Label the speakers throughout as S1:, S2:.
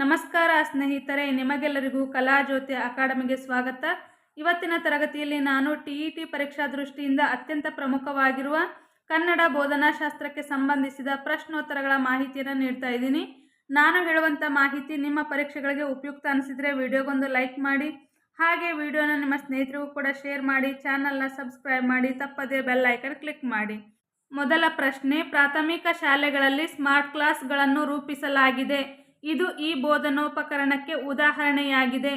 S1: ನಮಸ್ಕಾರ ಸ್ನೇಹಿತರೆ, ನಿಮಗೆಲ್ಲರಿಗೂ ಕಲಾಜ್ಯೋತಿ ಅಕಾಡೆಮಿಗೆ ಸ್ವಾಗತ. ಇವತ್ತಿನ ತರಗತಿಯಲ್ಲಿ ನಾನು ಟಿ ಇ ಟಿ ಪರೀಕ್ಷಾ ದೃಷ್ಟಿಯಿಂದ ಅತ್ಯಂತ ಪ್ರಮುಖವಾಗಿರುವ ಕನ್ನಡ ಬೋಧನಾಶಾಸ್ತ್ರಕ್ಕೆ ಸಂಬಂಧಿಸಿದ ಪ್ರಶ್ನೋತ್ತರಗಳ ಮಾಹಿತಿಯನ್ನು ನೀಡ್ತಾ ಇದ್ದೀನಿ. ನಾನು ಹೇಳುವಂಥ ಮಾಹಿತಿ ನಿಮ್ಮ ಪರೀಕ್ಷೆಗಳಿಗೆ ಉಪಯುಕ್ತ ಅನಿಸಿದರೆ ವಿಡಿಯೋಗೊಂದು ಲೈಕ್ ಮಾಡಿ, ಹಾಗೆ ವಿಡಿಯೋನ ನಿಮ್ಮ ಸ್ನೇಹಿತರಿಗೂ ಕೂಡ ಶೇರ್ ಮಾಡಿ, ಚಾನಲ್ನ ಸಬ್ಸ್ಕ್ರೈಬ್ ಮಾಡಿ, ತಪ್ಪದೇ ಬೆಲ್ ಐಕನ್ ಕ್ಲಿಕ್ ಮಾಡಿ. ಮೊದಲ ಪ್ರಶ್ನೆ, ಪ್ರಾಥಮಿಕ ಶಾಲೆಗಳಲ್ಲಿ ಸ್ಮಾರ್ಟ್ ಕ್ಲಾಸ್ಗಳನ್ನು ರೂಪಿಸಲಾಗಿದೆ. ಇದು ಈ ಬೋಧನೋಪಕರಣಕ್ಕೆ ಉದಾಹರಣೆಯಾಗಿದೆ.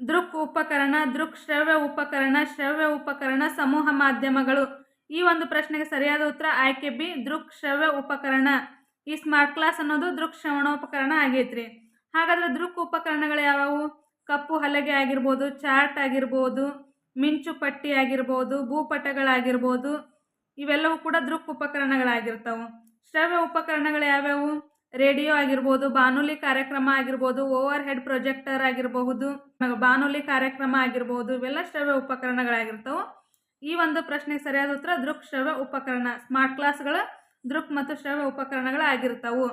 S1: ದೃಕ್ ಉಪಕರಣ, ದೃಕ್ ಶ್ರವ್ಯ ಉಪಕರಣ ಶ್ರವ್ಯ ಉಪಕರಣ, ಸಮೂಹ ಮಾಧ್ಯಮಗಳು. ಈ ಒಂದು ಪ್ರಶ್ನೆಗೆ ಸರಿಯಾದ ಉತ್ತರ ಆಯ್ಕೆ ಬಿ, ದೃಕ್ ಶ್ರವ್ಯ ಉಪಕರಣ. ಈ ಸ್ಮಾರ್ಟ್ ಕ್ಲಾಸ್ ಅನ್ನೋದು ದೃಕ್ ಶ್ರವಣೋಪಕರಣ ಆಗೈತ್ರಿ. ಹಾಗಾದ್ರೆ ದೃಕ್ ಉಪಕರಣಗಳು ಯಾವುವು? ಕಪ್ಪು ಹಲಗೆ ಆಗಿರ್ಬೋದು, ಚಾರ್ಟ್ ಆಗಿರ್ಬೋದು, ಮಿಂಚು ಪಟ್ಟಿ ಆಗಿರ್ಬೋದು, ಭೂಪಟಗಳಾಗಿರ್ಬೋದು, ಇವೆಲ್ಲವೂ ಕೂಡ ದೃಕ್ ಉಪಕರಣಗಳಾಗಿರ್ತಾವೆ. ಶ್ರವ್ಯ ಉಪಕರಣಗಳು ಯಾವ್ಯಾವು? ರೇಡಿಯೋ ಆಗಿರ್ಬೋದು, ಬಾನುಲಿ ಕಾರ್ಯಕ್ರಮ ಆಗಿರ್ಬೋದು ಓವರ್ ಹೆಡ್ ಪ್ರೊಜೆಕ್ಟರ್ ಆಗಿರಬಹುದು ಬಾನುಲಿ ಕಾರ್ಯಕ್ರಮ ಆಗಿರ್ಬೋದು, ಇವೆಲ್ಲ ಶ್ರವ್ಯ ಉಪಕರಣಗಳಾಗಿರ್ತವೆ. ಈ ಒಂದು ಪ್ರಶ್ನೆಗೆ ಸರಿಯಾದ ಉತ್ತರ ದೃಕ್ ಶ್ರವ್ಯ ಉಪಕರಣ. ಸ್ಮಾರ್ಟ್ ಕ್ಲಾಸ್ಗಳು ದೃಕ್ ಮತ್ತು ಶ್ರವ್ಯ ಉಪಕರಣಗಳಾಗಿರ್ತವು.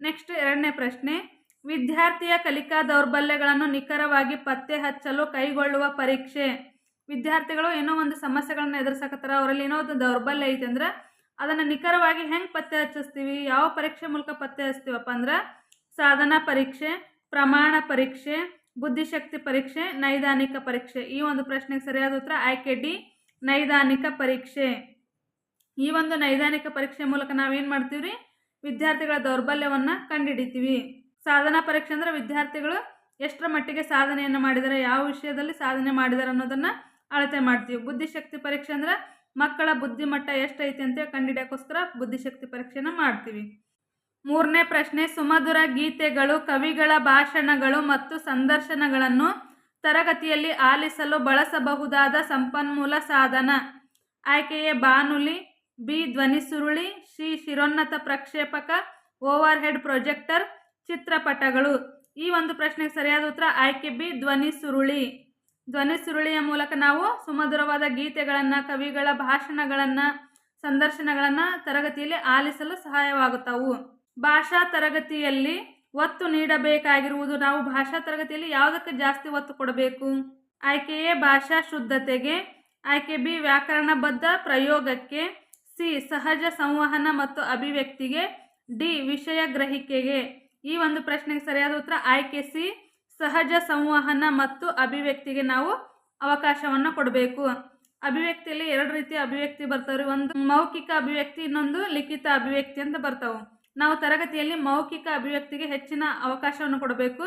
S1: ನೆಕ್ಸ್ಟ್ ಎರಡನೇ ಪ್ರಶ್ನೆ, ವಿದ್ಯಾರ್ಥಿಯ ಕಲಿಕಾ ದೌರ್ಬಲ್ಯಗಳನ್ನು ನಿಖರವಾಗಿ ಪತ್ತೆ ಹಚ್ಚಲು ಕೈಗೊಳ್ಳುವ ಪರೀಕ್ಷೆ. ವಿದ್ಯಾರ್ಥಿಗಳು ಏನೋ ಒಂದು ಸಮಸ್ಯೆಗಳನ್ನ ಎದುರಿಸಕತ್ತಾರ, ಅವರಲ್ಲಿ ಏನೋ ಒಂದು ದೌರ್ಬಲ್ಯ ಐತೆ ಅಂದ್ರೆ ಅದನ್ನು ನಿಖರವಾಗಿ ಹೆಂಗೆ ಪತ್ತೆ ಹಚ್ಚಿಸ್ತೀವಿ? ಯಾವ ಪರೀಕ್ಷೆ ಮೂಲಕ ಪತ್ತೆ ಹಚ್ತೀವಪ್ಪ ಅಂದ್ರೆ ಸಾಧನ ಪರೀಕ್ಷೆ, ಪ್ರಮಾಣ ಪರೀಕ್ಷೆ, ಬುದ್ಧಿಶಕ್ತಿ ಪರೀಕ್ಷೆ, ನೈದಾನಿಕ ಪರೀಕ್ಷೆ. ಈ ಒಂದು ಪ್ರಶ್ನೆಗೆ ಸರಿಯಾದ ಉತ್ತರ ಆಯ್ಕೆ ಡಿ ನೈದಾನಿಕ ಪರೀಕ್ಷೆ. ಈ ಒಂದು ನೈದಾನಿಕ ಪರೀಕ್ಷೆ ಮೂಲಕ ನಾವೇನು ಮಾಡ್ತೀವಿ ರೀ ವಿದ್ಯಾರ್ಥಿಗಳ ದೌರ್ಬಲ್ಯವನ್ನು ಕಂಡುಹಿಡಿತೀವಿ ಸಾಧನಾ ಪರೀಕ್ಷೆ ಅಂದರೆ ವಿದ್ಯಾರ್ಥಿಗಳು ಎಷ್ಟರ ಮಟ್ಟಿಗೆ ಸಾಧನೆಯನ್ನು ಮಾಡಿದ್ದಾರೆ ಯಾವ ವಿಷಯದಲ್ಲಿ ಸಾಧನೆ ಮಾಡಿದ್ದಾರೆ ಅನ್ನೋದನ್ನು ಅಳತೆ ಮಾಡ್ತೀವಿ. ಬುದ್ಧಿಶಕ್ತಿ ಪರೀಕ್ಷೆ ಅಂದ್ರೆ ಮಕ್ಕಳ ಬುದ್ಧಿಮಟ್ಟ ಎಷ್ಟೈತೆ ಅಂತ ಕಂಡಿಡಿಯೋಕ್ಕೋಸ್ಕರ ಬುದ್ಧಿಶಕ್ತಿ ಪರೀಕ್ಷೆನ ಮಾಡ್ತೀವಿ. ಮೂರನೇ ಪ್ರಶ್ನೆ, ಸುಮಧುರ ಗೀತೆಗಳು, ಕವಿಗಳ ಭಾಷಣಗಳು ಮತ್ತು ಸಂದರ್ಶನಗಳನ್ನು ತರಗತಿಯಲ್ಲಿ ಆಲಿಸಲು ಬಳಸಬಹುದಾದ ಸಂಪನ್ಮೂಲ ಸಾಧನ. ಆಯ್ಕೆಯೇ, ಬಾನುಲಿ, ಬಿ, ಧ್ವನಿಸುರುಳಿ ಸಿ ಶಿರೋನ್ನತ ಪ್ರಕ್ಷೇಪಕ ಓವರ್ ಹೆಡ್ ಪ್ರೊಜೆಕ್ಟರ್, ಚಿತ್ರಪಟಗಳು. ಈ ಒಂದು ಪ್ರಶ್ನೆಗೆ ಸರಿಯಾದ ಉತ್ತರ ಆಯ್ಕೆ ಬಿ ಧ್ವನಿ ಸುರುಳಿ ಧ್ವನಿ ಸುರುಳಿಯ ಮೂಲಕ ನಾವು ಸುಮಧುರವಾದ ಗೀತೆಗಳನ್ನು, ಕವಿಗಳ ಭಾಷಣಗಳನ್ನು, ಸಂದರ್ಶನಗಳನ್ನು ತರಗತಿಯಲ್ಲಿ ಆಲಿಸಲು ಸಹಾಯವಾಗುತ್ತವು. ಭಾಷಾ ತರಗತಿಯಲ್ಲಿ ಒತ್ತು ನೀಡಬೇಕಾಗಿರುವುದು ನಾವು ಭಾಷಾ ತರಗತಿಯಲ್ಲಿ ಯಾವುದಕ್ಕೆ ಜಾಸ್ತಿ ಒತ್ತು ಕೊಡಬೇಕು? ಆಯ್ಕೆ ಭಾಷಾ ಶುದ್ಧತೆಗೆ, ಆಯ್ಕೆ ಬಿ ವ್ಯಾಕರಣಬದ್ಧ ಪ್ರಯೋಗಕ್ಕೆ, ಸಿ ಸಹಜ ಸಂವಹನ ಮತ್ತು ಅಭಿವ್ಯಕ್ತಿಗೆ, ಡಿ ವಿಷಯ ಗ್ರಹಿಕೆಗೆ. ಈ ಒಂದು ಪ್ರಶ್ನೆಗೆ ಸರಿಯಾದ ಉತ್ತರ ಆಯ್ಕೆ ಸಿ ಸಹಜ ಸಂವಹನ ಮತ್ತು ಅಭಿವ್ಯಕ್ತಿಗೆ ನಾವು ಅವಕಾಶವನ್ನು ಕೊಡಬೇಕು. ಅಭಿವ್ಯಕ್ತಿಯಲ್ಲಿ ಎರಡು ರೀತಿಯ ಅಭಿವ್ಯಕ್ತಿ ಬರ್ತಾವ್ರಿ ಒಂದು ಮೌಖಿಕ ಅಭಿವ್ಯಕ್ತಿ, ಇನ್ನೊಂದು ಲಿಖಿತ ಅಭಿವ್ಯಕ್ತಿ ಅಂತ ಬರ್ತಾವೆ. ನಾವು ತರಗತಿಯಲ್ಲಿ ಮೌಖಿಕ ಅಭಿವ್ಯಕ್ತಿಗೆ ಹೆಚ್ಚಿನ ಅವಕಾಶವನ್ನು ಕೊಡಬೇಕು.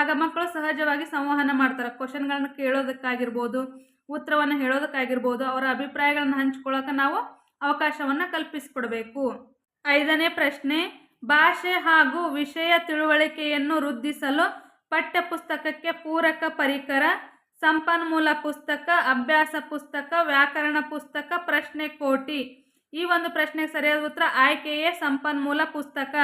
S1: ಆಗ ಮಕ್ಕಳು ಸಹಜವಾಗಿ ಸಂವಹನ ಮಾಡ್ತಾರೆ. ಕ್ವಶನ್ಗಳನ್ನು ಕೇಳೋದಕ್ಕಾಗಿರ್ಬೋದು, ಉತ್ತರವನ್ನು ಹೇಳೋದಕ್ಕಾಗಿರ್ಬೋದು, ಅವರ ಅಭಿಪ್ರಾಯಗಳನ್ನು ಹಂಚ್ಕೊಳ್ಳೋಕೆ ನಾವು ಅವಕಾಶವನ್ನು ಕಲ್ಪಿಸಿಕೊಡಬೇಕು. ಐದನೇ ಪ್ರಶ್ನೆ, ಭಾಷೆ ಹಾಗೂ ವಿಷಯ ತಿಳುವಳಿಕೆಯನ್ನು ವೃದ್ಧಿಸಲು ಪಠ್ಯಪುಸ್ತಕಕ್ಕೆ ಪೂರಕ ಪರಿಕರ, ಸಂಪನ್ಮೂಲ ಪುಸ್ತಕ, ಅಭ್ಯಾಸ ಪುಸ್ತಕ, ವ್ಯಾಕರಣ ಪುಸ್ತಕ, ಪ್ರಶ್ನೆ ಕೋಟಿ. ಈ ಒಂದು ಪ್ರಶ್ನೆಗೆ ಸರಿಯಾದ ಉತ್ತರ ಆಯ್ಕೆಯೇ ಸಂಪನ್ಮೂಲ ಪುಸ್ತಕ.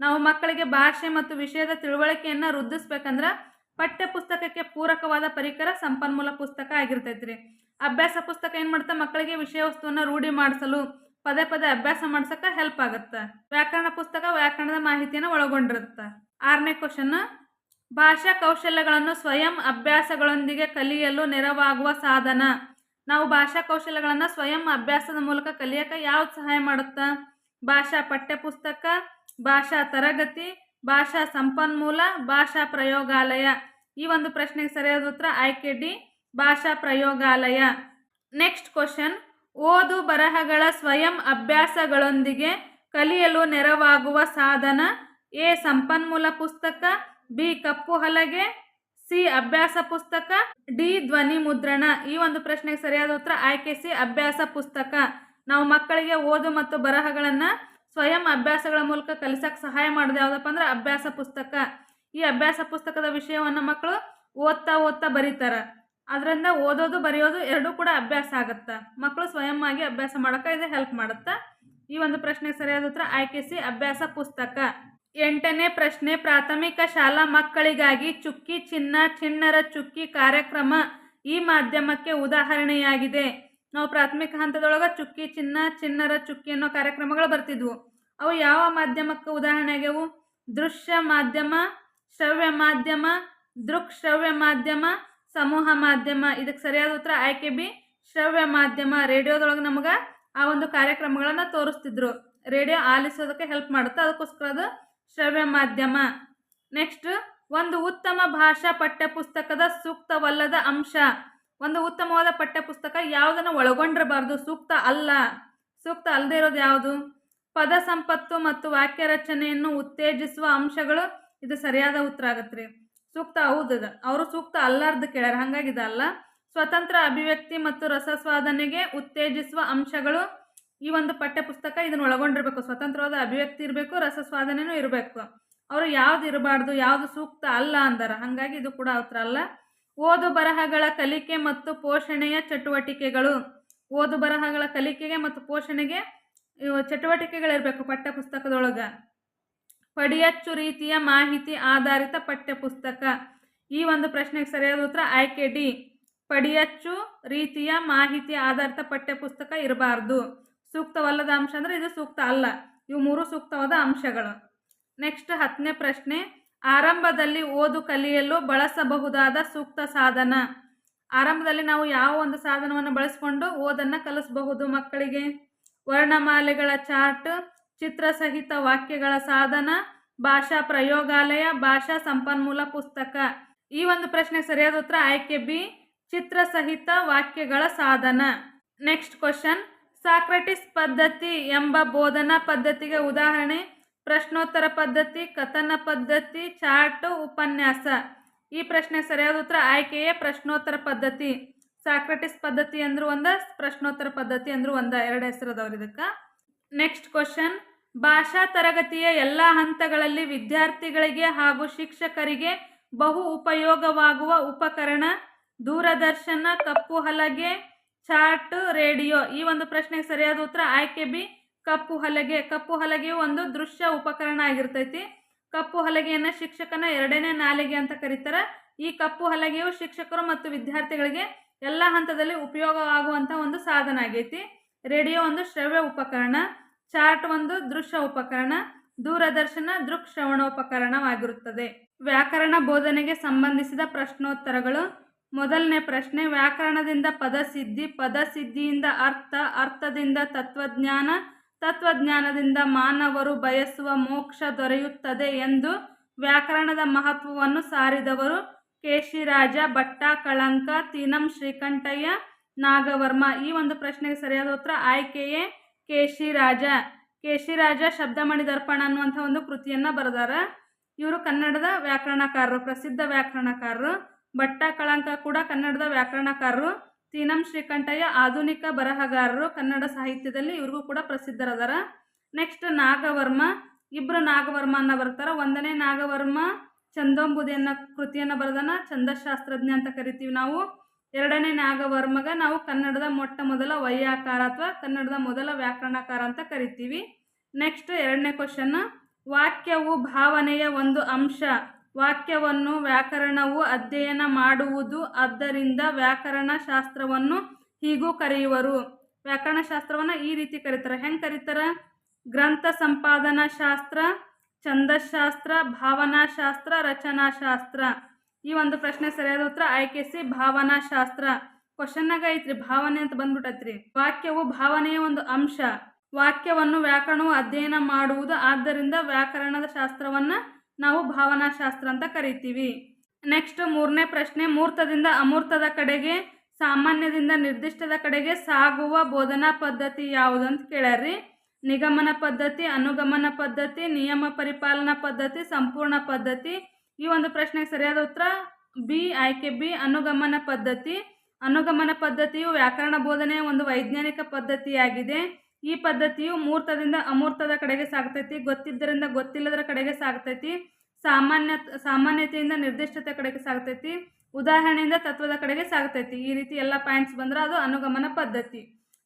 S1: ನಾವು ಮಕ್ಕಳಿಗೆ ಭಾಷೆ ಮತ್ತು ವಿಷಯದ ತಿಳುವಳಿಕೆಯನ್ನು ವೃದ್ಧಿಸ್ಬೇಕಂದ್ರೆ ಪಠ್ಯ ಪುಸ್ತಕಕ್ಕೆ ಪೂರಕವಾದ ಪರಿಕರ, ಸಂಪನ್ಮೂಲ ಪುಸ್ತಕ ಆಗಿರ್ತೈತ್ರಿ. ಅಭ್ಯಾಸ ಪುಸ್ತಕ ಏನು ಮಾಡ್ತಾ ಮಕ್ಕಳಿಗೆ ವಿಷಯ ವಸ್ತುವನ್ನು ರೂಢಿ ಮಾಡಿಸಲು, ಪದೇ ಪದೇ ಅಭ್ಯಾಸ ಮಾಡ್ಸಕ್ಕೆ ಹೆಲ್ಪ್ ಆಗುತ್ತೆ. ವ್ಯಾಕರಣ ಪುಸ್ತಕ ವ್ಯಾಕರಣದ ಮಾಹಿತಿಯನ್ನು ಒಳಗೊಂಡಿರುತ್ತೆ. ಆರನೇ ಕ್ವಶನ್ ಭಾಷಾ ಕೌಶಲ್ಯಗಳನ್ನು ಸ್ವಯಂ ಅಭ್ಯಾಸಗಳೊಂದಿಗೆ ಕಲಿಯಲು ನೆರವಾಗುವ ಸಾಧನ. ನಾವು ಭಾಷಾ ಕೌಶಲ್ಯಗಳನ್ನು ಸ್ವಯಂ ಅಭ್ಯಾಸದ ಮೂಲಕ ಕಲಿಯೋಕೆ ಯಾವ್ದು ಸಹಾಯ ಮಾಡುತ್ತಾ? ಭಾಷಾ ಪಠ್ಯಪುಸ್ತಕ, ಭಾಷಾ ತರಗತಿ, ಭಾಷಾ ಸಂಪನ್ಮೂಲ, ಭಾಷಾ ಪ್ರಯೋಗಾಲಯ. ಈ ಒಂದು ಪ್ರಶ್ನೆಗೆ ಸರಿಯಾದ ಉತ್ತರ ಆಯ್ಕೆ ಡಿ ಭಾಷಾ ಪ್ರಯೋಗಾಲಯ. ನೆಕ್ಸ್ಟ್ ಕ್ವಶನ್, ಓದು ಬರಹಗಳ ಸ್ವಯಂ ಅಭ್ಯಾಸಗಳೊಂದಿಗೆ ಕಲಿಯಲು ನೆರವಾಗುವ ಸಾಧನ. ಎ, ಸಂಪನ್ಮೂಲ ಪುಸ್ತಕ ಬಿ ಕಪ್ಪು ಹಲಗೆ, ಸಿ ಅಭ್ಯಾಸ ಪುಸ್ತಕ, ಡಿ ಧ್ವನಿ ಮುದ್ರಣ. ಈ ಒಂದು ಪ್ರಶ್ನೆಗೆ ಸರಿಯಾದ ಉತ್ತರ ಆಯ್ಕೆ, ಸಿ ಅಭ್ಯಾಸ ಪುಸ್ತಕ. ನಾವು ಮಕ್ಕಳಿಗೆ ಓದು ಮತ್ತು ಬರಹಗಳನ್ನು ಸ್ವಯಂ ಅಭ್ಯಾಸಗಳ ಮೂಲಕ ಕಲಿಸಕ್ಕೆ ಸಹಾಯ ಮಾಡೋದು ಯಾವುದಪ್ಪ ಅಂದ್ರೆ ಅಭ್ಯಾಸ ಪುಸ್ತಕ. ಈ ಅಭ್ಯಾಸ ಪುಸ್ತಕದ ವಿಷಯವನ್ನು ಮಕ್ಕಳು ಓದ್ತಾ ಓದ್ತಾ ಬರೀತಾರೆ. ಅದರಿಂದ ಓದೋದು, ಬರೆಯೋದು ಎರಡೂ ಕೂಡ ಅಭ್ಯಾಸ ಆಗುತ್ತೆ. ಮಕ್ಕಳು ಸ್ವಯಂ ಆಗಿ ಅಭ್ಯಾಸ ಮಾಡೋಕ್ಕೆ ಇದು ಹೆಲ್ಪ್ ಮಾಡುತ್ತೆ. ಈ ಒಂದು ಪ್ರಶ್ನೆಗೆ ಸರಿಯಾದ ಉತ್ತರ ಆಯ್ಕೆ, ಸಿ ಅಭ್ಯಾಸ ಪುಸ್ತಕ. ಎಂಟನೇ ಪ್ರಶ್ನೆ, ಪ್ರಾಥಮಿಕ ಶಾಲಾ ಮಕ್ಕಳಿಗಾಗಿ ಚುಕ್ಕಿ ಚಿನ್ನ, ಚಿಣ್ಣರ ಚುಕ್ಕಿ ಕಾರ್ಯಕ್ರಮ ಈ ಮಾಧ್ಯಮಕ್ಕೆ ಉದಾಹರಣೆಯಾಗಿದೆ. ನಾವು ಪ್ರಾಥಮಿಕ ಹಂತದೊಳಗೆ ಚುಕ್ಕಿ ಚಿನ್ನ, ಚಿಣ್ಣರ ಚುಕ್ಕಿ ಅನ್ನೋ ಕಾರ್ಯಕ್ರಮಗಳು ಬರ್ತಿದ್ವು. ಅವು ಯಾವ ಮಾಧ್ಯಮಕ್ಕೆ ಉದಾಹರಣೆ ಆಗ್ಯವು? ದೃಶ್ಯ ಮಾಧ್ಯಮ, ಶ್ರವ್ಯ ಮಾಧ್ಯಮ, ದೃಕ್ ಶ್ರವ್ಯ ಮಾಧ್ಯಮ, ಸಮೂಹ ಮಾಧ್ಯಮ. ಇದಕ್ಕೆ ಸರಿಯಾದ ಉತ್ತರ ಆಯ್ಕೆ ಬಿ, ಶ್ರವ್ಯ ಮಾಧ್ಯಮ. ರೇಡಿಯೋದೊಳಗೆ ನಮಗೆ ಆ ಒಂದು ಕಾರ್ಯಕ್ರಮಗಳನ್ನು ತೋರಿಸ್ತಿದ್ರು. ರೇಡಿಯೋ ಆಲಿಸೋದಕ್ಕೆ ಹೆಲ್ಪ್ ಮಾಡುತ್ತೆ, ಅದಕ್ಕೋಸ್ಕರ ಅದು ಶ್ರವ್ಯ ಮಾಧ್ಯಮ ನೆಕ್ಸ್ಟ್, ಒಂದು ಉತ್ತಮ ಭಾಷಾ ಪಠ್ಯಪುಸ್ತಕದ ಸೂಕ್ತವಲ್ಲದ ಅಂಶ. ಒಂದು ಉತ್ತಮವಾದ ಪಠ್ಯಪುಸ್ತಕ ಯಾವುದನ್ನು ಒಳಗೊಂಡಿರಬಾರ್ದು, ಸೂಕ್ತ ಅಲ್ಲ. ಸೂಕ್ತ ಅಲ್ಲದೆ ಇರೋದು ಯಾವುದು? ಪದ ಸಂಪತ್ತು ಮತ್ತು ವಾಕ್ಯ ರಚನೆಯನ್ನು ಉತ್ತೇಜಿಸುವ ಅಂಶಗಳು, ಇದು ಸರಿಯಾದ ಉತ್ತರ ಆಗತ್ತೆ ಸೂಕ್ತ ಹೌದದ ಅವರು ಸೂಕ್ತ ಅಲ್ಲಾರ್ದು ಕೇಳ್ಯಾರ, ಹಾಗಾಗಿ ಇದಲ್ಲ. ಸ್ವತಂತ್ರ ಅಭಿವ್ಯಕ್ತಿ ಮತ್ತು ರಸಸ್ವಾದನೆಗೆ ಉತ್ತೇಜಿಸುವ ಅಂಶಗಳು ಈ ಒಂದು ಪಠ್ಯಪುಸ್ತಕ ಇದನ್ನು ಒಳಗೊಂಡಿರಬೇಕು. ಸ್ವತಂತ್ರವಾದ ಅಭಿವ್ಯಕ್ತಿ ಇರಬೇಕು, ರಸಸ್ವಾದನೆನೂ ಇರಬೇಕು. ಅವರು ಯಾವ್ದು ಇರಬಾರ್ದು, ಯಾವುದು ಸೂಕ್ತ ಅಲ್ಲ ಅಂದಾರ. ಹಾಗಾಗಿ ಇದು ಕೂಡ ಉತ್ತರ ಅಲ್ಲ. ಓದು ಬರಹಗಳ ಕಲಿಕೆ ಮತ್ತು ಪೋಷಣೆಯ ಚಟುವಟಿಕೆಗಳು. ಓದು ಬರಹಗಳ ಕಲಿಕೆಗೆ ಮತ್ತು ಪೋಷಣೆಗೆ ಚಟುವಟಿಕೆಗಳಿರಬೇಕು ಪಠ್ಯಪುಸ್ತಕದೊಳಗೆ. ಪಡಿಯಚ್ಚು ರೀತಿಯ ಮಾಹಿತಿ ಆಧಾರಿತ ಪಠ್ಯಪುಸ್ತಕ. ಈ ಒಂದು ಪ್ರಶ್ನೆಗೆ ಸರಿಯಾದ ಉತ್ತರ ಆಯ್ಕೆ ಡಿ. ಪಡಿಯಚ್ಚು ರೀತಿಯ ಮಾಹಿತಿ ಆಧಾರಿತ ಪಠ್ಯಪುಸ್ತಕ ಇರಬಾರ್ದು. ಸೂಕ್ತವಲ್ಲದ ಅಂಶ ಅಂದರೆ ಇದು ಸೂಕ್ತ ಅಲ್ಲ. ಇವು ಮೂರು ಸೂಕ್ತವಾದ ಅಂಶಗಳು. ನೆಕ್ಸ್ಟ್ ಹತ್ತನೇ ಪ್ರಶ್ನೆ, ಆರಂಭದಲ್ಲಿ ಓದು ಕಲಿಯಲು ಬಳಸಬಹುದಾದ ಸೂಕ್ತ ಸಾಧನ. ಆರಂಭದಲ್ಲಿ ನಾವು ಯಾವ ಒಂದು ಸಾಧನವನ್ನು ಬಳಸಿಕೊಂಡು ಓದನ್ನು ಕಲಿಸಬಹುದು ಮಕ್ಕಳಿಗೆ? ವರ್ಣಮಾಲೆಗಳ ಚಾರ್ಟ್, ಚಿತ್ರಸಹಿತ ವಾಕ್ಯಗಳ ಸಾಧನ, ಭಾಷಾ ಪ್ರಯೋಗಾಲಯ, ಭಾಷಾ ಸಂಪನ್ಮೂಲ ಪುಸ್ತಕ. ಈ ಒಂದು ಪ್ರಶ್ನೆಗೆ ಸರಿಯಾದ ಉತ್ತರ ಆಯ್ಕೆ ಬಿ, ಚಿತ್ರಸಹಿತ ವಾಕ್ಯಗಳ ಸಾಧನ. ನೆಕ್ಸ್ಟ್ ಕ್ವಶನ್ ಸಾಕ್ರೆಟಿಸ್ ಪದ್ಧತಿ ಎಂಬ ಬೋಧನಾ ಪದ್ಧತಿಗೆ ಉದಾಹರಣೆ, ಪ್ರಶ್ನೋತ್ತರ ಪದ್ಧತಿ, ಕಥನ ಪದ್ಧತಿ ಚಾರ್ಟ್ ಉಪನ್ಯಾಸ. ಈ ಪ್ರಶ್ನೆ ಸರಿಯಾದ ಉತ್ತರ ಆಯ್ಕೆಯೇ ಪ್ರಶ್ನೋತ್ತರ ಪದ್ಧತಿ. ಸಾಕ್ರೆಟಿಸ್ ಪದ್ಧತಿ ಅಂದ್ರೂ ಒಂದ, ಪ್ರಶ್ನೋತ್ತರ ಪದ್ಧತಿ ಅಂದ್ರೂ ಒಂದ. ಎರಡು ಹೆಸರದವ್ರು ಇದಕ್ಕೆ. ನೆಕ್ಸ್ಟ್ ಕ್ವಶನ್ ಭಾಷಾ ತರಗತಿಯ ಎಲ್ಲ ಹಂತಗಳಲ್ಲಿ ವಿದ್ಯಾರ್ಥಿಗಳಿಗೆ ಹಾಗೂ ಶಿಕ್ಷಕರಿಗೆ ಬಹು ಉಪಯೋಗವಾಗುವ ಉಪಕರಣ, ದೂರದರ್ಶನ, ಕಪ್ಪು ಹಲಗೆ ಚಾರ್ಟ್ ರೇಡಿಯೋ. ಈ ಒಂದು ಪ್ರಶ್ನೆಗೆ ಸರಿಯಾದ ಉತ್ತರ ಆಯ್ಕೆ ಬಿ. ಕಪ್ಪು ಹಲಗೆ. ಕಪ್ಪು ಹಲಗೆಯು ಒಂದು ದೃಶ್ಯ ಉಪಕರಣ ಆಗಿರ್ತೈತಿ. ಕಪ್ಪು ಹಲಗೆಯನ್ನು ಶಿಕ್ಷಕನ ಎರಡನೇ ನಾಲಿಗೆ ಅಂತ ಕರೀತಾರೆ. ಈ ಕಪ್ಪು ಹಲಗೆಯು ಶಿಕ್ಷಕರು ಮತ್ತು ವಿದ್ಯಾರ್ಥಿಗಳಿಗೆ ಎಲ್ಲ ಹಂತದಲ್ಲಿ ಉಪಯೋಗವಾಗುವಂಥ ಒಂದು ಸಾಧನ ಆಗೈತಿ. ರೇಡಿಯೋ ಒಂದು ಶ್ರವ್ಯ ಉಪಕರಣ. ಚಾರ್ಟ್ ಒಂದು ದೃಶ್ಯ ಉಪಕರಣ. ದೂರದರ್ಶನ ದೃಕ್ ಶ್ರವಣೋಪಕರಣವಾಗಿರುತ್ತದೆ ವ್ಯಾಕರಣ ಬೋಧನೆಗೆ ಸಂಬಂಧಿಸಿದ ಪ್ರಶ್ನೋತ್ತರಗಳು. ಮೊದಲನೇ ಪ್ರಶ್ನೆ, ವ್ಯಾಕರಣದಿಂದ ಪದಸಿದ್ಧಿ, ಪದಸಿದ್ಧಿಯಿಂದ ಅರ್ಥ, ಅರ್ಥದಿಂದ ತತ್ವಜ್ಞಾನ, ತತ್ವಜ್ಞಾನದಿಂದ ಮಾನವರು ಬಯಸುವ ಮೋಕ್ಷ ದೊರೆಯುತ್ತದೆ ಎಂದು ವ್ಯಾಕರಣದ ಮಹತ್ವವನ್ನು ಸಾರಿದವರು ಕೇಶಿರಾಜ, ಭಟ್ಟ, ಕಳಂಕ, ತೀನಂ, ಶ್ರೀಕಂಠಯ್ಯ, ನಾಗವರ್ಮ. ಈ ಒಂದು ಪ್ರಶ್ನೆಗೆ ಸರಿಯಾದ ಉತ್ತರ ಆಯ್ಕೆಯೇ ಕೇಶಿರಾಜ. ಕೇಶಿರಾಜ ಶಬ್ದಮಣಿ ದರ್ಪಣ ಅನ್ನುವಂಥ ಒಂದು ಕೃತಿಯನ್ನು ಬರೆದಾರ. ಇವರು ಕನ್ನಡದ ವ್ಯಾಕರಣಕಾರರು, ಪ್ರಸಿದ್ಧ ವ್ಯಾಕರಣಕಾರರು. ಭಟ್ಟ ಕಳಂಕ ಕೂಡ ಕನ್ನಡದ ವ್ಯಾಕರಣಕಾರರು, ತೀನಂ ಶ್ರೀಕಂಠಯ್ಯ ಆಧುನಿಕ ಬರಹಗಾರರು, ಕನ್ನಡ ಸಾಹಿತ್ಯದಲ್ಲಿ ಇವ್ರಿಗೂ ಕೂಡ ಪ್ರಸಿದ್ಧರದಾರ. ನೆಕ್ಸ್ಟ್ ನಾಗವರ್ಮ ಇಬ್ಬರು ನಾಗವರ್ಮ ಅನ್ನ ಬರ್ತಾರ. ಒಂದನೇ ನಾಗವರ್ಮ ಚಂದೋಂಬುದಿ ಅನ್ನೋ ಕೃತಿಯನ್ನು ಬರೆದನ ಛಂದಶಾಸ್ತ್ರಜ್ಞ ಅಂತ ಕರಿತೀವಿ ನಾವು. ಎರಡನೇ ನಾಗವರ್ಮಗ ನಾವು ಕನ್ನಡದ ಮೊಟ್ಟ ಮೊದಲ ವೈಯಾಕಾರ ಅಥವಾ ಕನ್ನಡದ ಮೊದಲ ವ್ಯಾಕರಣಕಾರ ಅಂತ ಕರಿತೀವಿ. ನೆಕ್ಸ್ಟ್ ಎರಡನೇ ಕ್ವಶನ್ ವಾಕ್ಯವು ಭಾವನೆಯ ಒಂದು ಅಂಶ. ವಾಕ್ಯವನ್ನು ವ್ಯಾಕರಣವು ಅಧ್ಯಯನ ಮಾಡುವುದು, ಆದ್ದರಿಂದ ವ್ಯಾಕರಣ ಶಾಸ್ತ್ರವನ್ನು ಹೀಗೂ ಕರೆಯುವರು. ವ್ಯಾಕರಣ ಶಾಸ್ತ್ರವನ್ನು ಈ ರೀತಿ ಕರೀತಾರೆ. ಹೆಂಗೆ ಕರೀತಾರೆ? ಗ್ರಂಥ ಸಂಪಾದನಾ ಶಾಸ್ತ್ರ ಛಂದಶಾಸ್ತ್ರ, ಭಾವನಾಶಾಸ್ತ್ರ, ರಚನಾಶಾಸ್ತ್ರ. ಈ ಒಂದು ಪ್ರಶ್ನೆ ಸರಿಯಾದ ಉತ್ತರ ಆಯ್ಕೆ ಸಿ ಭಾವನಾಶಾಸ್ತ್ರ ಕ್ವಶನ್ನಾಗ ಐತ್ರಿ, ಭಾವನೆ ಅಂತ ಬಂದ್ಬಿಟ್ಟೈತ್ರಿ ವಾಕ್ಯವು ಭಾವನೆಯ ಒಂದು ಅಂಶ. ವಾಕ್ಯವನ್ನು ವ್ಯಾಕರಣವು ಅಧ್ಯಯನ ಮಾಡುವುದು, ಆದ್ದರಿಂದ ವ್ಯಾಕರಣದ ಶಾಸ್ತ್ರವನ್ನ ನಾವು ಭಾವನಾಶಾಸ್ತ್ರ ಅಂತ ಕರಿತೀವಿ. ನೆಕ್ಸ್ಟ್ ಮೂರನೇ ಪ್ರಶ್ನೆ, ಮೂರ್ತದಿಂದ ಅಮೂರ್ತದ ಕಡೆಗೆ, ಸಾಮಾನ್ಯದಿಂದ ನಿರ್ದಿಷ್ಟದ ಕಡೆಗೆ ಸಾಗುವ ಬೋಧನಾ ಪದ್ಧತಿ ಯಾವುದು ಅಂತ ಕೇಳ್ಯಾರ್ರಿ? ನಿಗಮನ ಪದ್ಧತಿ, ಅನುಗಮನ ಪದ್ಧತಿ, ನಿಯಮ ಪರಿಪಾಲನಾ ಪದ್ಧತಿ, ಸಂಪೂರ್ಣ ಪದ್ಧತಿ. ಈ ಒಂದು ಪ್ರಶ್ನೆಗೆ ಸರಿಯಾದ ಉತ್ತರ ಬಿ ಆಯ್ಕೆ ಬಿ ಅನುಗಮನ ಪದ್ಧತಿ. ಅನುಗಮನ ಪದ್ಧತಿಯು ವ್ಯಾಕರಣ ಬೋಧನೆಯ ಒಂದು ವೈಜ್ಞಾನಿಕ ಪದ್ಧತಿಯಾಗಿದೆ. ಈ ಪದ್ಧತಿಯು ಮೂರ್ತದಿಂದ ಅಮೂರ್ತದ ಕಡೆಗೆ ಸಾಗ್ತೈತಿ. ಗೊತ್ತಿದ್ದರಿಂದ ಗೊತ್ತಿಲ್ಲದರ ಕಡೆಗೆ ಸಾಗ್ತೈತಿ. ಸಾಮಾನ್ಯ, ಸಾಮಾನ್ಯತೆಯಿಂದ ನಿರ್ದಿಷ್ಟತೆ ಕಡೆಗೆ ಸಾಗ್ತೈತಿ. ಉದಾಹರಣೆಯಿಂದ ತತ್ವದ ಕಡೆಗೆ ಸಾಗ್ತೈತಿ. ಈ ರೀತಿ ಎಲ್ಲ ಪಾಯಿಂಟ್ಸ್ ಬಂದ್ರೆ ಅದು ಅನುಗಮನ ಪದ್ಧತಿ.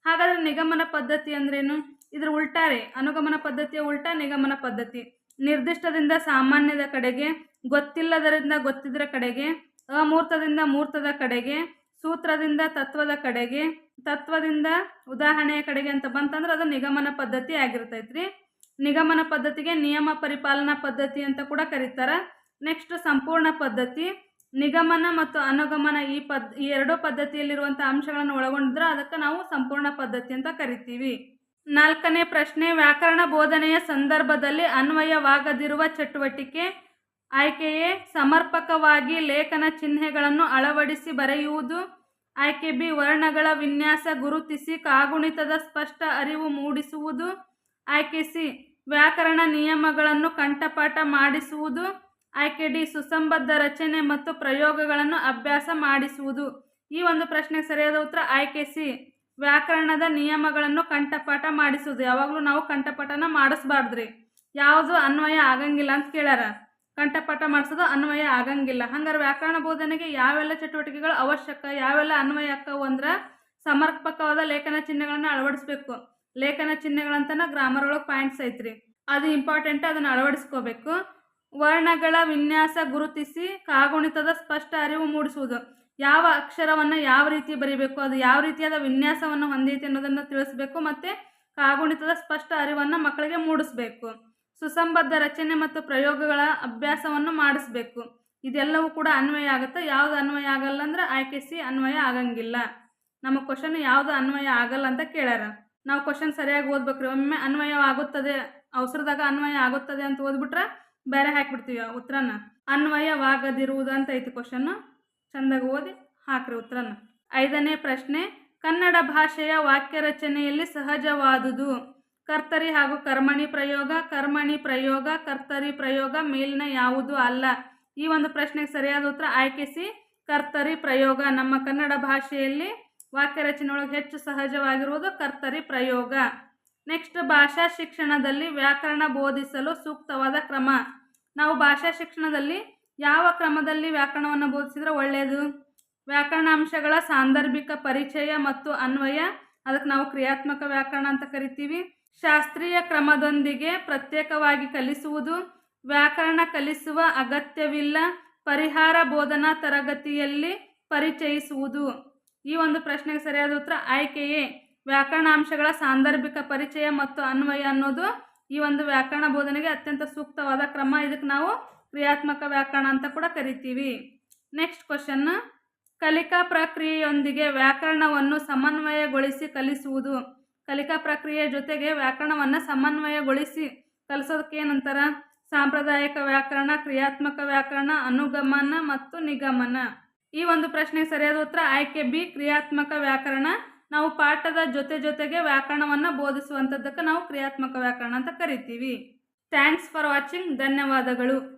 S1: ಹಾಗಾದ್ರೆ ನಿಗಮನ ಪದ್ಧತಿ ಅಂದ್ರೇನು? ಇದ್ರ ಉಲ್ಟಾರೆ ಅನುಗಮನ ಪದ್ಧತಿಯ ಉಲ್ಟಾ, ನಿಗಮನ ಪದ್ಧತಿ. ನಿರ್ದಿಷ್ಟದಿಂದ ಸಾಮಾನ್ಯದ ಕಡೆಗೆ, ಗೊತ್ತಿಲ್ಲದರಿಂದ ಗೊತ್ತಿದ್ರ ಕಡೆಗೆ, ಅಮೂರ್ತದಿಂದ ಮೂರ್ತದ ಕಡೆಗೆ, ಸೂತ್ರದಿಂದ ತತ್ವದ ಕಡೆಗೆ ತತ್ವದಿಂದ ಉದಾಹರಣೆಯ ಕಡೆಗೆ ಅಂತ ಬಂತಂದ್ರೆ ಅದು ನಿಗಮನ ಪದ್ಧತಿ ಆಗಿರ್ತೈತ್ರಿ. ನಿಗಮನ ಪದ್ಧತಿಗೆ ನಿಯಮ ಪರಿಪಾಲನಾ ಪದ್ಧತಿ ಅಂತ ಕೂಡ ಕರೀತಾರ. ನೆಕ್ಸ್ಟ್ ಸಂಪೂರ್ಣ ಪದ್ಧತಿ, ನಿಗಮನ ಮತ್ತು ಅನುಗಮನ ಈ ಪದ್, ಈ ಎರಡು ಪದ್ಧತಿಯಲ್ಲಿರುವಂಥ ಅಂಶಗಳನ್ನು ಒಳಗೊಂಡಿದ್ರೆ ಅದಕ್ಕೆ ನಾವು ಸಂಪೂರ್ಣ ಪದ್ಧತಿ ಅಂತ ಕರಿತೀವಿ. ನಾಲ್ಕನೇ ಪ್ರಶ್ನೆ, ವ್ಯಾಕರಣ ಬೋಧನೆಯ ಸಂದರ್ಭದಲ್ಲಿ ಅನ್ವಯವಾಗದಿರುವ ಚಟುವಟಿಕೆ, ಆಯ್ಕೆಯೇ ಸಮರ್ಪಕವಾಗಿ ಲೇಖನ ಚಿಹ್ನೆಗಳನ್ನು ಅಳವಡಿಸಿ ಬರೆಯುವುದು ಆಯ್ಕೆ ಬಿ ವರ್ಣಗಳ ವಿನ್ಯಾಸ ಗುರುತಿಸಿ ಕಾಗುಣಿತದ ಸ್ಪಷ್ಟ ಅರಿವು ಮೂಡಿಸುವುದು. ಆಯ್ಕೆ ಸಿ ವ್ಯಾಕರಣ ನಿಯಮಗಳನ್ನು ಕಂಠಪಾಠ ಮಾಡಿಸುವುದು. ಆಯ್ಕೆ ಡಿ ಸುಸಂಬದ್ಧ ರಚನೆ ಮತ್ತು ಪ್ರಯೋಗಗಳನ್ನು ಅಭ್ಯಾಸ ಮಾಡಿಸುವುದು. ಈ ಒಂದು ಪ್ರಶ್ನೆಗೆ ಸರಿಯಾದ ಉತ್ತರ ಆಯ್ಕೆ ಸಿ ವ್ಯಾಕರಣದ ನಿಯಮಗಳನ್ನು ಕಂಠಪಾಠ ಮಾಡಿಸುವುದು. ಯಾವಾಗಲೂ ನಾವು ಕಂಠಪಾಠನ ಮಾಡಿಸ್ಬಾರ್ದ್ರಿ. ಯಾವುದು ಅನ್ವಯ ಆಗಂಗಿಲ್ಲ ಅಂತ ಕೇಳ್ಯಾರ. ಕಂಠಪಾಠ ಮಾಡಿಸೋದು ಅನ್ವಯ ಆಗಂಗಿಲ್ಲ. ಹಂಗಾರೆ ವ್ಯಾಕರಣ ಬೋಧನೆಗೆ ಯಾವೆಲ್ಲ ಚಟುವಟಿಕೆಗಳು ಅವಶ್ಯಕ, ಯಾವೆಲ್ಲ ಅನ್ವಯ ಆಕ್ಕವು ಅಂದ್ರೆ ಸಮರ್ಪಕವಾದ ಲೇಖನ ಚಿಹ್ನೆಗಳನ್ನು ಅಳವಡಿಸ್ಬೇಕು. ಲೇಖನ ಚಿಹ್ನೆಗಳಂತನ ಗ್ರಾಮರ್ ಒಳಗೆ ಪಾಯಿಂಟ್ಸ್ ಐತ್ರಿ. ಅದು ಇಂಪಾರ್ಟೆಂಟ್ ಅದನ್ನು ಅಳವಡಿಸ್ಕೋಬೇಕು. ವರ್ಣಗಳ ವಿನ್ಯಾಸ ಗುರುತಿಸಿ ಕಾಗುಣಿತದ ಸ್ಪಷ್ಟ ಅರಿವು ಮೂಡಿಸುವುದು. ಯಾವ ಅಕ್ಷರವನ್ನು ಯಾವ ರೀತಿ ಬರಿಬೇಕು, ಅದು ಯಾವ ರೀತಿಯಾದ ವಿನ್ಯಾಸವನ್ನು ಹೊಂದೈತಿ ಅನ್ನೋದನ್ನು ತಿಳಿಸ್ಬೇಕು ಮತ್ತು ಕಾಗುಣಿತದ ಸ್ಪಷ್ಟ ಅರಿವನ್ನು ಮಕ್ಕಳಿಗೆ ಮೂಡಿಸ್ಬೇಕು. ಸುಸಂಬದ್ಧ ರಚನೆ ಮತ್ತು ಪ್ರಯೋಗಗಳ ಅಭ್ಯಾಸವನ್ನು ಮಾಡಿಸ್ಬೇಕು. ಇದೆಲ್ಲವೂ ಕೂಡ ಅನ್ವಯ ಆಗುತ್ತೆ? ಯಾವುದು ಅನ್ವಯ ಆಗಲ್ಲ ಅಂದ್ರೆ ಆಯ್ಕೆ ಸಿ ಅನ್ವಯ ಆಗಂಗಿಲ್ಲ. ನಮ್ಮ ಕ್ವಶನ್ ಯಾವುದು ಅನ್ವಯ ಆಗಲ್ಲ ಅಂತ ಕೇಳ್ಯಾರ. ನಾವು ಕ್ವಶನ್ ಸರಿಯಾಗಿ ಓದ್ಬೇಕ್ರಿ. ಒಮ್ಮೆ ಅನ್ವಯವಾಗುತ್ತದೆ, ಅವಸರದಾಗ ಅನ್ವಯ ಆಗುತ್ತದೆ ಅಂತ ಓದ್ಬಿಟ್ರೆ ಬೇರೆ ಹಾಕ್ಬಿಡ್ತೀವಿ ಉತ್ತರನ. ಅನ್ವಯವಾಗದಿರುವುದು ಅಂತ ಐತಿ ಕ್ವಶನ್ನು ಚಂದಾಗಿ ಓದಿ ಹಾಕ್ರಿ ಉತ್ತರನ. ಐದನೇ ಪ್ರಶ್ನೆ, ಕನ್ನಡ ಭಾಷೆಯ ವಾಕ್ಯ ರಚನೆಯಲ್ಲಿ ಸಹಜವಾದುದು. ಕರ್ತರಿ ಹಾಗೂ ಕರ್ಮಣಿ ಪ್ರಯೋಗ ಕರ್ಮಣಿ ಪ್ರಯೋಗ, ಕರ್ತರಿ ಪ್ರಯೋಗ ಮೇಲಿನ ಯಾವುದು ಅಲ್ಲ. ಈ ಒಂದು ಪ್ರಶ್ನೆಗೆ ಸರಿಯಾದ ಉತ್ತರ ಆಯ್ಕೆ ಸಿ ಕರ್ತರಿ ಪ್ರಯೋಗ. ನಮ್ಮ ಕನ್ನಡ ಭಾಷೆಯಲ್ಲಿ ವಾಕ್ಯ ರಚನೆಯೊಳಗೆ ಹೆಚ್ಚು ಸಹಜವಾಗಿರುವುದು ಕರ್ತರಿ ಪ್ರಯೋಗ. ನೆಕ್ಸ್ಟ್, ಭಾಷಾ ಶಿಕ್ಷಣದಲ್ಲಿ ವ್ಯಾಕರಣ ಬೋಧಿಸಲು ಸೂಕ್ತವಾದ ಕ್ರಮ. ನಾವು ಭಾಷಾ ಶಿಕ್ಷಣದಲ್ಲಿ ಯಾವ ಕ್ರಮದಲ್ಲಿ ವ್ಯಾಕರಣವನ್ನು ಬೋಧಿಸಿದರೆ ಒಳ್ಳೆಯದು? ವ್ಯಾಕರಣಾಂಶಗಳ ಸಾಂದರ್ಭಿಕ ಪರಿಚಯ ಮತ್ತು ಅನ್ವಯ. ಅದಕ್ಕೆ ನಾವು ಕ್ರಿಯಾತ್ಮಕ ವ್ಯಾಕರಣ ಅಂತ ಕರಿತೀವಿ. ಶಾಸ್ತ್ರೀಯ ಕ್ರಮದೊಂದಿಗೆ ಪ್ರತ್ಯೇಕವಾಗಿ ಕಲಿಸುವುದು, ವ್ಯಾಕರಣ ಕಲಿಸುವ ಅಗತ್ಯವಿಲ್ಲ, ಪರಿಹಾರ ಬೋಧನಾ ತರಗತಿಯಲ್ಲಿ ಪರಿಚಯಿಸುವುದು. ಈ ಒಂದು ಪ್ರಶ್ನೆಗೆ ಸರಿಯಾದ ಉತ್ತರ ಆಯ್ಕೆಯೇ. ವ್ಯಾಕರಣಾಂಶಗಳ ಸಾಂದರ್ಭಿಕ ಪರಿಚಯ ಮತ್ತು ಅನ್ವಯ ಅನ್ನೋದು ಈ ಒಂದು ವ್ಯಾಕರಣ ಬೋಧನೆಗೆ ಅತ್ಯಂತ ಸೂಕ್ತವಾದ ಕ್ರಮ. ಇದಕ್ಕೆ ನಾವು ಕ್ರಿಯಾತ್ಮಕ ವ್ಯಾಕರಣ ಅಂತ ಕೂಡ ಕರಿತೀವಿ. ನೆಕ್ಸ್ಟ್ ಕ್ವಶನ್ ಕಲಿಕಾ ಪ್ರಕ್ರಿಯೆಯೊಂದಿಗೆ ವ್ಯಾಕರಣವನ್ನು ಸಮನ್ವಯಗೊಳಿಸಿ ಕಲಿಸುವುದು. ಕಲಿಕಾ ಪ್ರಕ್ರಿಯೆಯ ಜೊತೆಗೆ ವ್ಯಾಕರಣವನ್ನು ಸಮನ್ವಯಗೊಳಿಸಿ ಕಲಿಸೋದಕ್ಕೇನಂತಾರ? ಸಾಂಪ್ರದಾಯಿಕ ವ್ಯಾಕರಣ, ಕ್ರಿಯಾತ್ಮಕ ವ್ಯಾಕರಣ, ಅನುಗಮನ ಮತ್ತು ನಿಗಮನ. ಈ ಒಂದು ಪ್ರಶ್ನೆಗೆ ಸರಿಯಾದ ಉತ್ತರ ಆಯ್ಕೆ ಬಿ, ಕ್ರಿಯಾತ್ಮಕ ವ್ಯಾಕರಣ. ನಾವು ಪಾಠದ ಜೊತೆ ಜೊತೆಗೆ ವ್ಯಾಕರಣವನ್ನು ಬೋಧಿಸುವಂಥದ್ದಕ್ಕೆ ನಾವು ಕ್ರಿಯಾತ್ಮಕ ವ್ಯಾಕರಣ ಅಂತ ಕರಿತೀವಿ. Thanks for watching. ಧನ್ಯವಾದಗಳು.